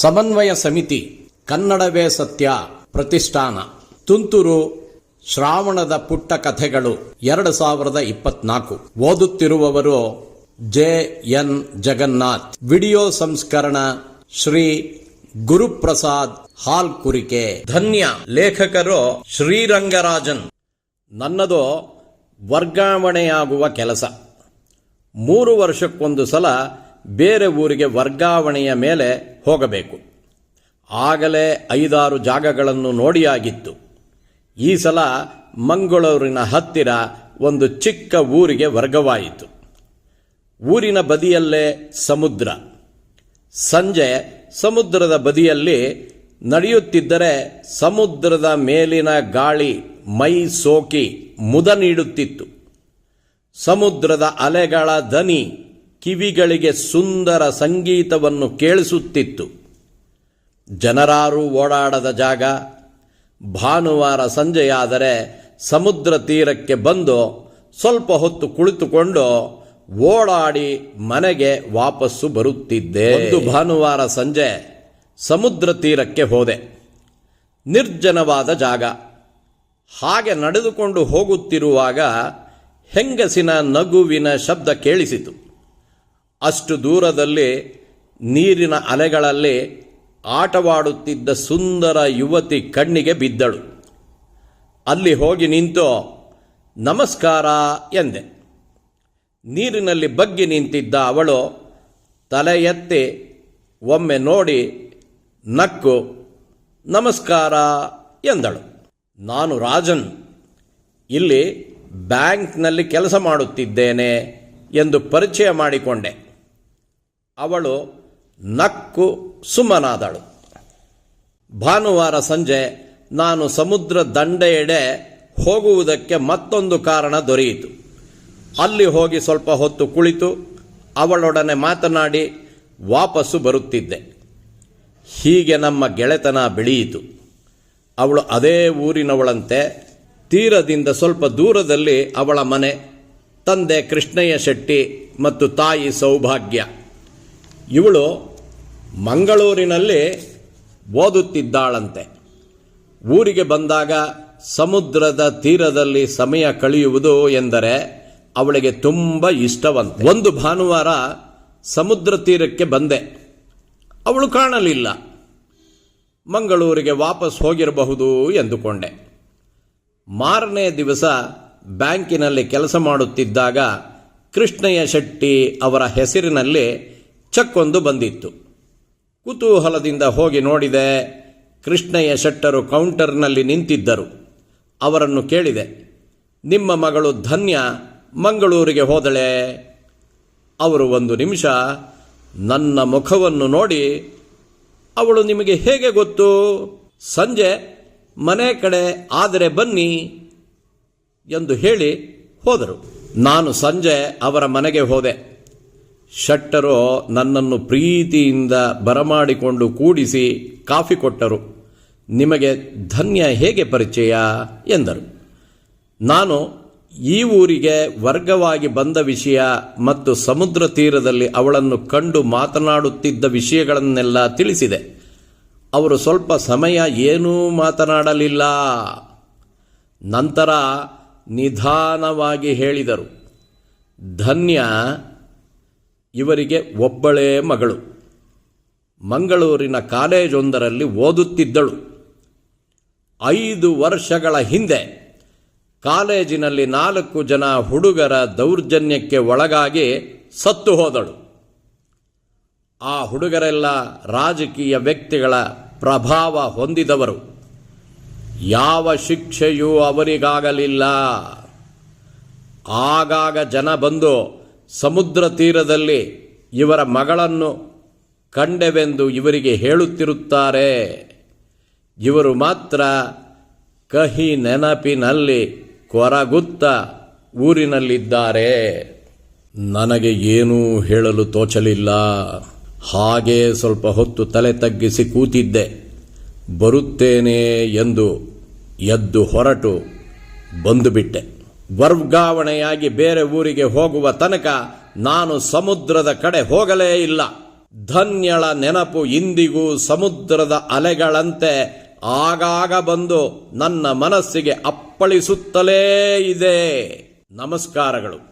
ಸಮನ್ವಯ ಸಮಿತಿ ಕನ್ನಡವೇ ಸತ್ಯ ಪ್ರತಿಷ್ಠಾನ. ತುಂತುರು ಶ್ರಾವಣದ ಪುಟ್ಟ ಕಥೆಗಳು ಎರಡು ಸಾವಿರದ ಇಪ್ಪತ್ನಾಲ್ಕು. ಓದುತ್ತಿರುವವರು ಜೆ ಎನ್ ಜಗನ್ನಾಥ್. ವಿಡಿಯೋ ಸಂಸ್ಕರಣ ಶ್ರೀ ಗುರುಪ್ರಸಾದ್ ಹಾಲ್ ಕುರಿಕೆ ಧನ್ಯ. ಲೇಖಕರು ಶ್ರೀರಂಗರಾಜನ್. ನನ್ನದು ವರ್ಗಾವಣೆಯಾಗುವ ಕೆಲಸ. ಮೂರು ವರ್ಷಕ್ಕೊಂದು ಸಲ ಬೇರೆ ಊರಿಗೆ ವರ್ಗಾವಣೆಯ ಮೇಲೆ ಹೋಗಬೇಕು. ಆಗಲೇ ಐದಾರು ಜಾಗಗಳನ್ನು ನೋಡಿಯಾಗಿತ್ತು. ಈ ಸಲ ಮಂಗಳೂರಿನ ಹತ್ತಿರ ಒಂದು ಚಿಕ್ಕ ಊರಿಗೆ ವರ್ಗವಾಯಿತು. ಊರಿನ ಬದಿಯಲ್ಲೇ ಸಮುದ್ರ. ಸಂಜೆ ಸಮುದ್ರದ ಬದಿಯಲ್ಲಿ ನಡೆಯುತ್ತಿದ್ದರೆ ಸಮುದ್ರದ ಮೇಲಿನ ಗಾಳಿ ಮೈ ಸೋಕಿ ಮುದ ನೀಡುತ್ತಿತ್ತು. ಸಮುದ್ರದ ಅಲೆಗಳ ದನಿ ಕಿವಿಗಳಿಗೆ ಸುಂದರ ಸಂಗೀತವನ್ನು ಕೇಳಿಸುತ್ತಿತ್ತು. ಜನರಾರೂ ಓಡಾಡದ ಜಾಗ, ಭಾನುವಾರ ಸಂಜೆಯಾದರೆ ಸಮುದ್ರ ತೀರಕ್ಕೆ ಬಂದು ಸ್ವಲ್ಪ ಹೊತ್ತು ಕುಳಿತುಕೊಂಡು ಓಡಾಡಿ ಮನೆಗೆ ವಾಪಸ್ಸು ಬರುತ್ತಿದ್ದೆ. ಒಂದು ಭಾನುವಾರ ಸಂಜೆ ಸಮುದ್ರ ತೀರಕ್ಕೆ ಹೋದೆ. ನಿರ್ಜನವಾದ ಜಾಗ. ಹಾಗೆ ನಡೆದುಕೊಂಡು ಹೋಗುತ್ತಿರುವಾಗ ಹೆಂಗಸಿನ ನಗುವಿನ ಶಬ್ದ ಕೇಳಿಸಿತು. ಅಷ್ಟು ದೂರದಲ್ಲಿ ನೀರಿನ ಅಲೆಗಳಲ್ಲಿ ಆಟವಾಡುತ್ತಿದ್ದ ಸುಂದರ ಯುವತಿ ಕಣ್ಣಿಗೆ ಬಿದ್ದಳು. ಅಲ್ಲಿ ಹೋಗಿ ನಿಂತು, ನಮಸ್ಕಾರ ಎಂದೆ. ನೀರಿನಲ್ಲಿ ಬಗ್ಗಿ ನಿಂತಿದ್ದ ಅವಳು ತಲೆ ಎತ್ತಿ ಒಮ್ಮೆ ನೋಡಿ, ನಕ್ಕು, ನಮಸ್ಕಾರ ಎಂದಳು. ನಾನು ರಾಜನ್, ಇಲ್ಲಿ ಬ್ಯಾಂಕ್ನಲ್ಲಿ ಕೆಲಸ ಮಾಡುತ್ತಿದ್ದೇನೆ ಎಂದು ಪರಿಚಯ ಮಾಡಿಕೊಂಡೆ. ಅವಳು ನಕ್ಕು ಸುಮ್ಮನಾದಳು. ಭಾನುವಾರ ಸಂಜೆ ನಾನು ಸಮುದ್ರ ದಂಡೆಯೆಡೆ ಹೋಗುವುದಕ್ಕೆ ಮತ್ತೊಂದು ಕಾರಣ ದೊರೆಯಿತು. ಅಲ್ಲಿ ಹೋಗಿ ಸ್ವಲ್ಪ ಹೊತ್ತು ಕುಳಿತು ಅವಳೊಡನೆ ಮಾತನಾಡಿ ವಾಪಸ್ಸು ಬರುತ್ತಿದ್ದೆ. ಹೀಗೆ ನಮ್ಮ ಗೆಳೆತನ ಬೆಳೆಯಿತು. ಅವಳು ಅದೇ ಊರಿನವಳಂತೆ ತೀರದಿಂದ ಸ್ವಲ್ಪ ದೂರದಲ್ಲಿ ಅವಳ ಮನೆ, ತಂದೆ ಕೃಷ್ಣಯ್ಯ ಶೆಟ್ಟಿ ಮತ್ತು ತಾಯಿ ಸೌಭಾಗ್ಯ. ಇವಳು ಮಂಗಳೂರಿನಲ್ಲಿ ಓದುತ್ತಿದ್ದಾಳಂತೆ. ಊರಿಗೆ ಬಂದಾಗ ಸಮುದ್ರದ ತೀರದಲ್ಲಿ ಸಮಯ ಕಳೆಯುವುದು ಎಂದರೆ ಅವಳಿಗೆ ತುಂಬ ಇಷ್ಟವಂತೆ. ಒಂದು ಭಾನುವಾರ ಸಮುದ್ರ ತೀರಕ್ಕೆ ಬಂದೆ. ಅವಳು ಕಾಣಲಿಲ್ಲ. ಮಂಗಳೂರಿಗೆ ವಾಪಸ್ ಹೋಗಿರಬಹುದು ಎಂದುಕೊಂಡೆ. ಮಾರನೇ ದಿವಸ ಬ್ಯಾಂಕಿನಲ್ಲಿ ಕೆಲಸ ಮಾಡುತ್ತಿದ್ದಾಗ ಕೃಷ್ಣಯ್ಯ ಶೆಟ್ಟಿ ಅವರ ಹೆಸರಿನಲ್ಲಿ ಚೆಕ್ಕೊಂದು ಬಂದಿತ್ತು. ಕುತೂಹಲದಿಂದ ಹೋಗಿ ನೋಡಿದೆ, ಕೃಷ್ಣಯ್ಯ ಶೆಟ್ಟರು ಕೌಂಟರ್ನಲ್ಲಿ ನಿಂತಿದ್ದರು. ಅವರನ್ನು ಕೇಳಿದೆ, ನಿಮ್ಮ ಮಗಳು ಧನ್ಯ, ಮಂಗಳೂರಿಗೆ ಹೋದಳೆ. ಅವರು ಒಂದು ನಿಮಿಷ ನನ್ನ ಮುಖವನ್ನು ನೋಡಿ, ಅವಳು ನಿಮಗೆ ಹೇಗೆ ಗೊತ್ತು? ಸಂಜೆ, ಮನೆ ಕಡೆ ಆದರೆ ಬನ್ನಿ ಎಂದು ಹೇಳಿ ಹೋದರು. ನಾನು ಸಂಜೆ ಅವರ ಮನೆಗೆ ಹೋದೆ. ಶಟ್ಟರು ನನ್ನನ್ನು ಪ್ರೀತಿಯಿಂದ ಬರಮಾಡಿಕೊಂಡು ಕೂಡಿಸಿ ಕಾಫಿ ಕೊಟ್ಟರು. ನಿಮಗೆ ಧನ್ಯ ಹೇಗೆ ಪರಿಚಯ? ಎಂದರು. ನಾನು ಈ ಊರಿಗೆ ವರ್ಗವಾಗಿ ಬಂದ ವಿಷಯ ಮತ್ತು ಸಮುದ್ರ ತೀರದಲ್ಲಿ ಅವಳನ್ನು ಕಂಡು ಮಾತನಾಡುತ್ತಿದ್ದ ವಿಷಯಗಳನ್ನೆಲ್ಲ ತಿಳಿಸಿದೆ. ಅವರು ಸ್ವಲ್ಪ ಸಮಯ ಏನೂ ಮಾತನಾಡಲಿಲ್ಲ. ನಂತರ ನಿಧಾನವಾಗಿ ಹೇಳಿದರು. ಧನ್ಯ ಇವರಿಗೆ ಒಬ್ಬಳೇ ಮಗಳು. ಮಂಗಳೂರಿನ ಕಾಲೇಜೊಂದರಲ್ಲಿ ಓದುತ್ತಿದ್ದಳು. ಐದು ವರ್ಷಗಳ ಹಿಂದೆ ಕಾಲೇಜಿನಲ್ಲಿ ನಾಲ್ಕು ಜನ ಹುಡುಗರ ದೌರ್ಜನ್ಯಕ್ಕೆ ಒಳಗಾಗಿ ಸತ್ತು ಹೋದಳು. ಆ ಹುಡುಗರೆಲ್ಲ ರಾಜಕೀಯ ವ್ಯಕ್ತಿಗಳ ಪ್ರಭಾವ ಹೊಂದಿದವರು. ಯಾವ ಶಿಕ್ಷೆಯೂ ಅವರಿಗಾಗಲಿಲ್ಲ. ಆಗಾಗ ಜನ ಬಂದು ಸಮುದ್ರ ತೀರದಲ್ಲಿ ಇವರ ಮಗಳನ್ನು ಕಂಡೆವೆಂದು ಇವರಿಗೆ ಹೇಳುತ್ತಿರುತ್ತಾರೆ. ಇವರು ಮಾತ್ರ ಕಹಿ ನೆನಪಿನಲ್ಲಿ ಕೊರಗುತ್ತ ಊರಿನಲ್ಲಿದ್ದಾರೆ. ನನಗೆ ಏನೂ ಹೇಳಲು ತೋಚಲಿಲ್ಲ. ಹಾಗೆ ಸ್ವಲ್ಪ ಹೊತ್ತು ತಲೆ ತಗ್ಗಿಸಿ ಕೂತಿದ್ದೆ. ಬರುತ್ತೇನೆ ಎಂದು ಎದ್ದು ಹೊರಟು ಬಂದುಬಿಟ್ಟೆ. ವರ್ಗಾವಣೆಯಾಗಿ ಬೇರೆ ಊರಿಗೆ ಹೋಗುವ ತನಕ ನಾನು ಸಮುದ್ರದ ಕಡೆ ಹೋಗಲೇ ಇಲ್ಲ. ಧನ್ಯಳ ನೆನಪು ಇಂದಿಗೂ ಸಮುದ್ರದ ಅಲೆಗಳಂತೆ ಆಗಾಗ ಬಂದು ನನ್ನ ಮನಸ್ಸಿಗೆ ಅಪ್ಪಳಿಸುತ್ತಲೇ ಇದೆ. ನಮಸ್ಕಾರಗಳು.